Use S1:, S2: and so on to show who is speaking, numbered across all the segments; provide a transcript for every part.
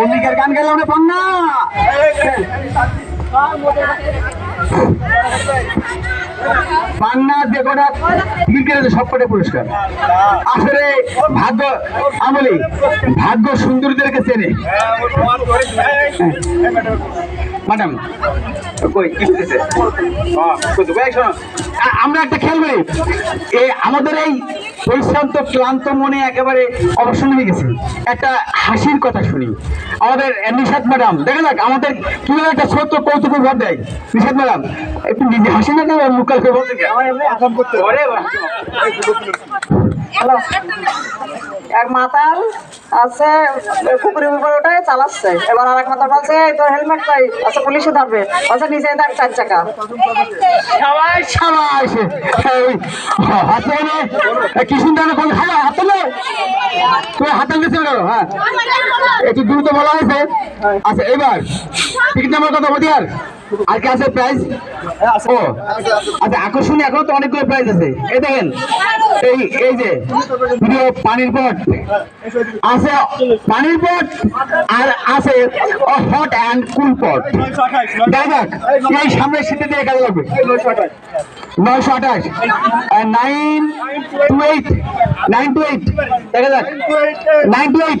S1: অম্বিকার গান গেল না পন্না পান্না যে কটা টিকিট কেটেছে সব কটা পুরস্কার। আসলে ভাগ্য, আমলি, ভাগ্য সুন্দরীদেরকে চেনে। ম্যাডাম কই কি হইতেছে? তো, ভাই, শোনো। আ- আমরা একটা করি এই আমাদের এই পরিশ্রান্ত ক্লান্ত মনে একেবারে অবসন্ন হয়ে গেছে। একটা হাসির কথা শুনি। আমাদের নিশাদ ম্যাডাম দেখা যাক আমাদের কীভাবে একটা ছোট্ট কৌতুক ভাব দেয়। নিশাদ ম্যাডাম একটু নিজে হাসি না কেন মুখাল করে বলতে ওরে বাবা।
S2: এক মাতাল আছে পুকুরের উপরে ওঠে চালাচ্ছে। এবার আর এক মাতাল বলছে, "এই তোর হেলমেট কই আচ্ছা পুলিশে ধরবে। বলছে নিচে দেখ, চার চাকা।
S1: সবাই সবাই হাতে এনে কি সুন্দর কোন হাতে হাতে তুমি হাতে কেন হ্যাঁ। একটু দ্রুত বলা হয়েছে। আচ্ছা এবার, টিকিট নাম্বার কত মতিয়ার আর। কি আছে প্রাইস ও আচ্ছা আকর্ষণীয় এখনও তো অনেকগুলো প্রাইস আছে। এই দেখেন এই এই যে প্রিয় পানির পট আছে পানির পট আর আছে হট অ্যান্ড কুল পট দেখা এই সামনের শীতে দিয়ে কাজে লাগবে নয়শো আঠাশ। Nine two eight nine two eight দেখা যাক। নাইন টু এইট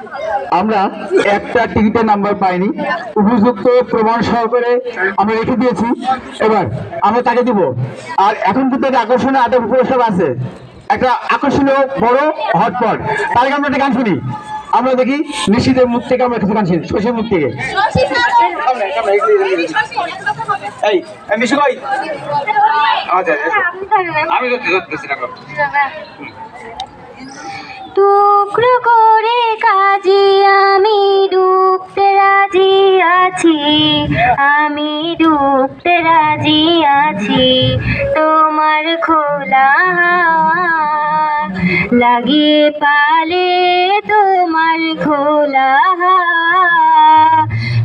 S1: আমরা একটা টিকিটের নাম্বার পাইনি উপযুক্ত প্রমাণ সহকারে আমরা রেখে দিয়েছি এবার আমরা তাকে দিব আর এখন কিন্তু একটা আকর্ষণীয় আটক পুরস্কার আছে একটা আকর্ষণীয় বড় হটপট তার আগে আমরা একটা গান শুনি আমরা দেখি নিশ্চিতের মুখ থেকে আমরা কিছু গান শুনি শশীর মুখ থেকে এই আচ্ছা আমি ধরতেছি না
S3: টুকরো করে কাজে আমি ডুবতে রাজি আছি। আমি ডুবতে রাজি আছি। তোমার খোলা লাগিয়ে পালে তোমার খোলা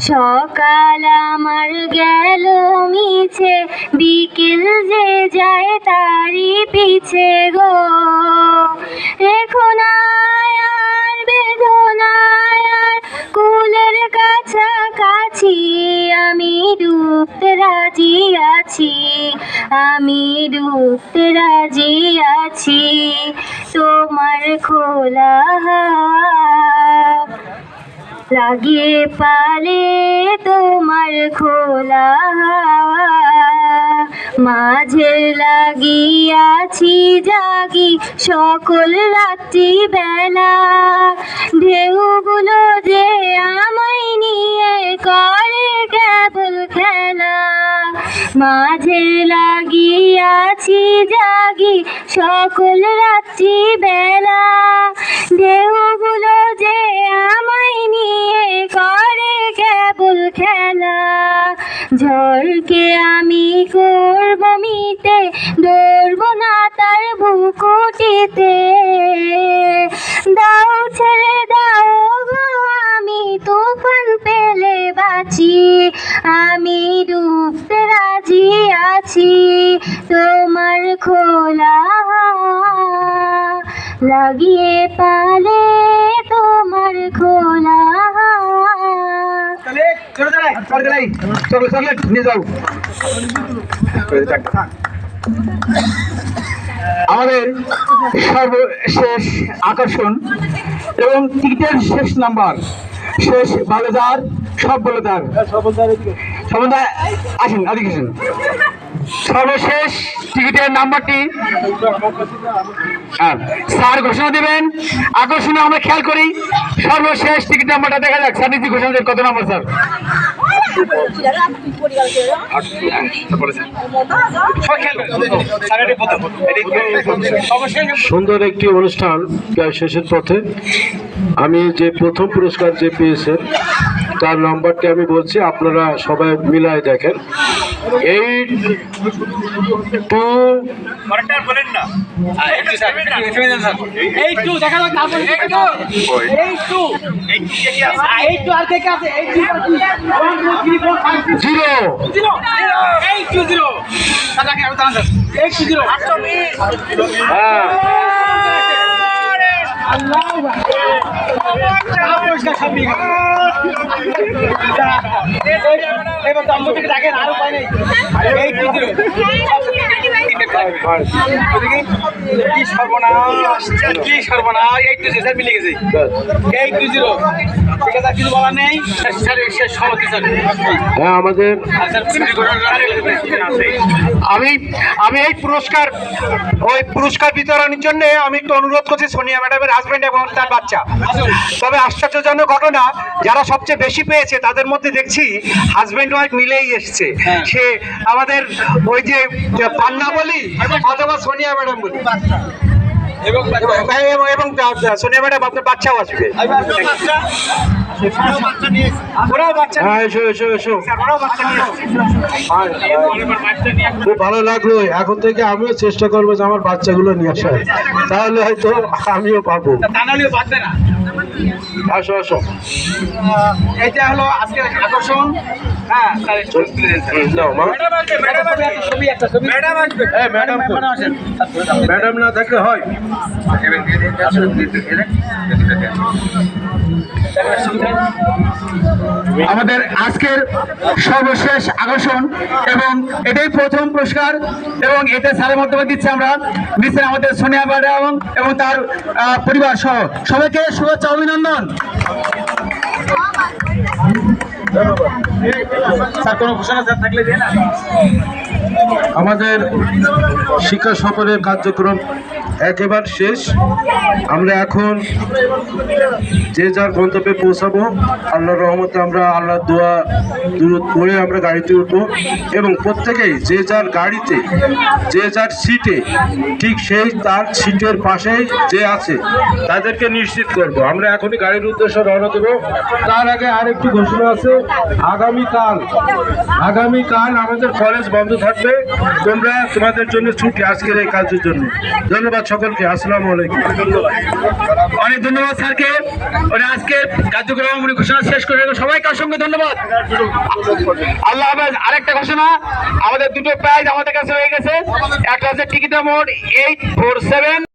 S3: সকাল আমার গেল মিছে, বিকেল যে যায় তারি পিছে গো। রেখো না আমি ডুবতে রাজি আছি, তোমার খোলা লাগিয়ে পালে তোমার খোলা মাঝে লাগিয়াছি জাগি সকল রাত্রি বেলা। ঢেউগুলো যে আমায় নিয়ে করে কেবল খেলা। মাঝে লাগিয়াছি জাগি সকল রাত্রি বেলা। ঢেউগুলো যে আমায় নিয়ে করে কেবল খেলা। ঝড়কে আমি করব মিটে দৌড়ব না তার বুকুটিতে। দাও ছেড়ে দাও গো, আমি তুফান পেলে বাঁচি, আমি ডুবতে রাজি আছি। খোলা লাগিয়ে পালে তোমার খোলা
S1: আমাদের সর্বশেষ আকর্ষণ এবং টিকিটের শেষ নাম্বার শেষ ভালো যার সব বলে তার সবদা আসেন ওদিকে আসেন। সর্বশেষ টিকিটের নাম্বারটি স্যার ঘোষণা দিবেন। আকর্ষণে আমরা খেয়াল করি, সর্বশেষ টিকিট নাম্বারটা দেখা যাক। স্যার নিজে ঘোষণা দেন কত নাম্বার, স্যার?
S4: সুন্দর একটি অনুষ্ঠান প্রায় শেষের পথে। আমি যে প্রথম পুরস্কার যে পেয়েছেন, তার নাম্বারটি আমি বলছি, আপনারা সবাই মিলায় দেখেন। এইট টু জিরো হ্যাঁ
S1: কি দম্পতিকে ডাকেন স্যার মিলে গেছে এই
S4: হ্যাঁ আমাদের
S1: আমি আমি এই পুরস্কার ওই পুরস্কার বিতরণের জন্য আমি একটু অনুরোধ করছি সোনিয়া ম্যাডামের হাজবেন্ড এবং তার বাচ্চা। তবে আশ্চর্যজনক ঘটনা যারা সবচেয়ে বেশি পেয়েছে তাদের মধ্যে দেখছি হাজব্যান্ড ওয়াইফ মিলেই এসছে। সে আমাদের ওই যে পান্না বলি অথবা সোনিয়া ম্যাডাম বলি। এবং সোনিয়া ম্যাডাম আপনার বাচ্চাও আসবে।
S4: খুব ভালো লাগল। এখন থেকে আমিও চেষ্টা করব যে আমার বাচ্চাগুলো নিয়ে আসার। তাহলে হয়তো আমিও পাবো। আসো আসো।
S1: এটা হলো আজকের আকর্ষণ হ্যাঁ ম্যাডাম
S4: না থাকলে হয়।
S1: আমাদের আজকের সর্বশেষ আকর্ষণ এবং এটাই প্রথম পুরস্কার এবং এটা স্যারের মাধ্যমে দিচ্ছি আমরা দিচ্ছেন আমাদের সোনিয়া ম্যাডাম এবং তার পরিবার সহ। সবাইকে শুভেচ্ছা অভিনন্দন। স্যার
S4: আমাদের শিক্ষা সফরের কার্যক্রম একেবারে শেষ। আমরা এখন যে যার গন্তব্যে পৌঁছাবো, আল্লাহর রহমতে আমরা আল্লাহর দোয়া দূরত করে আমরা গাড়িতে উঠবো এবং প্রত্যেকেই যে যার গাড়িতে, যে যার সিটে, ঠিক সেই তার সিটের পাশেই যে আছে, তাদেরকে নিশ্চিত করব। আমরা এখনই গাড়ির উদ্দেশ্যে রওনা দেবো। তার আগে আরেকটি ঘোষণা আছে, আগামীকাল আগামীকাল আমাদের কলেজ বন্ধ থাকবে। তোমরা তোমাদের জন্য ছুটি আজকের এই কাজের জন্য। ধন্যবাদ। সকলকে আসসালামু আলাইকুম।
S1: অনেক ধন্যবাদ স্যারকে। ওরা আজকে কার্যক্রম উনি ঘোষণা শেষ করে সবাই সবাইকে অসংখ্য ধন্যবাদ। আল্লাহ হাফেজ, আরেকটা ঘোষণা। আমাদের দুটো প্রাইজ আমাদের কাছে হয়ে গেছে। একটা হচ্ছে ticket number eight four seven